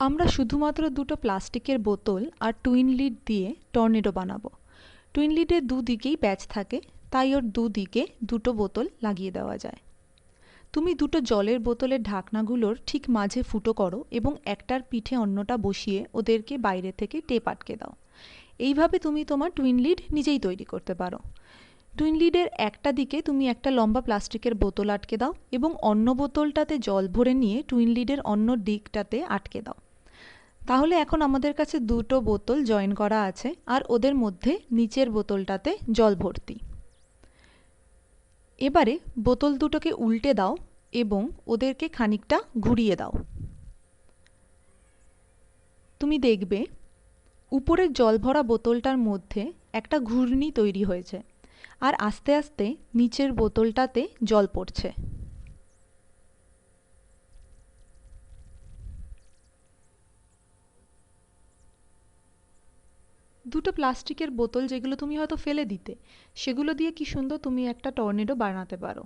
আমরা শুধুমাত্র দুটো প্লাস্টিকের বোতল আর টুইন লিড দিয়ে টর্নেডো বানাবো। টুইন লিডের দুদিকেই প্যাচ থাকে, তাই ওর দুদিকে দুটো বোতল লাগিয়ে দেওয়া যায়। তুমি দুটো জলের বোতলের ঢাকনাগুলোর ঠিক মাঝে ফুটো করো এবং একটার পিঠে অন্যটা বসিয়ে ওদেরকে বাইরে থেকে টেপ আটকে দাও। এইভাবে তুমি তোমার টুইন লিড নিজেই তৈরি করতে পারো। টুইন লিডের একটা দিকে তুমি একটা লম্বা প্লাস্টিকের বোতল আটকে দাও এবং অন্য বোতলটাতে জল ভরে নিয়ে টুইন লিডের অন্য দিকটাতে আটকে দাও। তাহলে এখন আমাদের কাছে দুটো বোতল জয়েন করা আছে, আর ওদের মধ্যে নিচের বোতলটাতে জল ভর্তি। এবারে বোতল দুটোকে উল্টে দাও এবং ওদেরকে খানিকটা ঘুরিয়ে দাও। তুমি দেখবে উপরের জল ভরা বোতলটার মধ্যে একটা ঘূর্ণি তৈরি হয়েছে, আর আস্তে আস্তে নিচের বোতলটাতে জল পড়ছে। দুটো প্লাস্টিকের বোতল যেগুলো তুমি হয়তো ফেলে দিতে, সেগুলো দিয়ে কি সুন্দর তুমি একটা টর্নেডো বানাতে পারো।